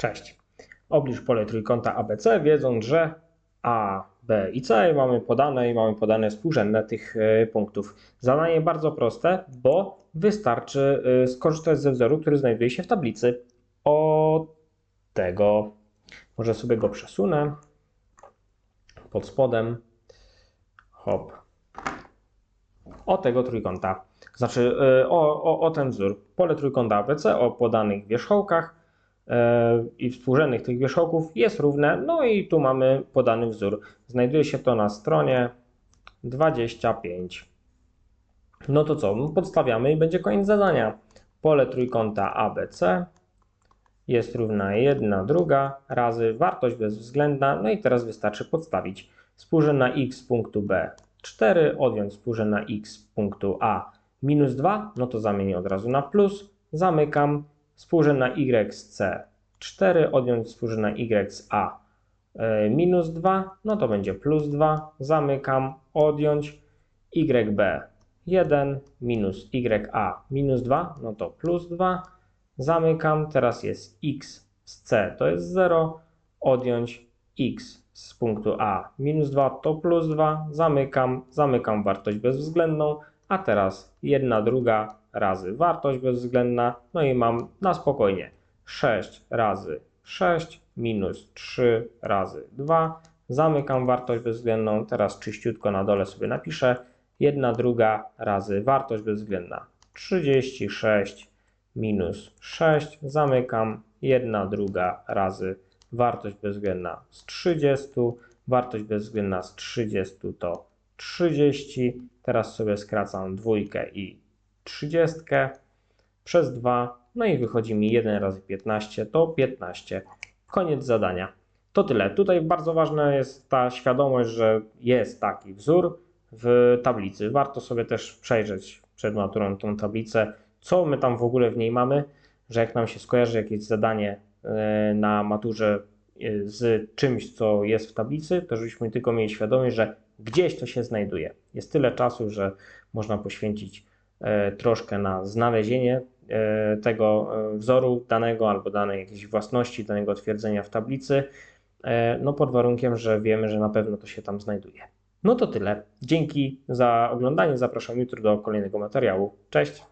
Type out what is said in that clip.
Cześć. Oblicz pole trójkąta ABC, wiedząc, że A, B i C mamy podane i mamy podane współrzędne tych e, punktów. Zadanie bardzo proste, bo wystarczy e, skorzystać ze wzoru, który znajduje się w tablicy. O tego. Może sobie go przesunę pod spodem. Hop. O tego trójkąta. Znaczy e, o, o, o ten wzór. Pole trójkąta ABC o podanych wierzchołkach i współrzędnych tych wierzchołków jest równe. No i tu mamy podany wzór. Znajduje się to na stronie 25. No to co? Podstawiamy i będzie koniec zadania. Pole trójkąta ABC jest równa 1 druga razy wartość bezwzględna. No i teraz wystarczy podstawić. Współrzędna x punktu B 4, odjąć współrzędna x punktu A minus 2, no to zamienię od razu na plus. Zamykam. Współrzędna y z C 4, odjąć współrzędna y z A e, minus 2, no to będzie plus 2. Zamykam. Odjąć yb 1 minus ya minus 2, no to plus 2. Zamykam. Teraz jest x z C to jest 0. Odjąć x z punktu A minus 2 to plus 2. Zamykam. Zamykam wartość bezwzględną. A teraz 1 druga razy wartość bezwzględna. No i mam na spokojnie 6 razy 6 minus 3 razy 2. Zamykam wartość bezwzględną. Teraz czyściutko na dole sobie napiszę. 1 druga razy wartość bezwzględna 36 minus 6. Zamykam. 1 druga razy wartość bezwzględna z 30. Wartość bezwzględna z 30 to 30. Teraz sobie skracam dwójkę i 30 przez 2. No i wychodzi mi 1 razy 15 to 15. Koniec zadania. To tyle. Tutaj bardzo ważna jest ta świadomość, że jest taki wzór w tablicy. Warto sobie też przejrzeć przed maturą tą tablicę, co my tam w ogóle w niej mamy, że jak nam się skojarzy jakieś zadanie e, na maturze e, z czymś, co jest w tablicy, to żebyśmy tylko mieli świadomość, że gdzieś to się znajduje. Jest tyle czasu, że można poświęcić troszkę na znalezienie tego wzoru danego albo danej jakiejś własności, danego twierdzenia w tablicy, no pod warunkiem, że wiemy, że na pewno to się tam znajduje. No to tyle. Dzięki za oglądanie. Zapraszam jutro do kolejnego materiału. Cześć!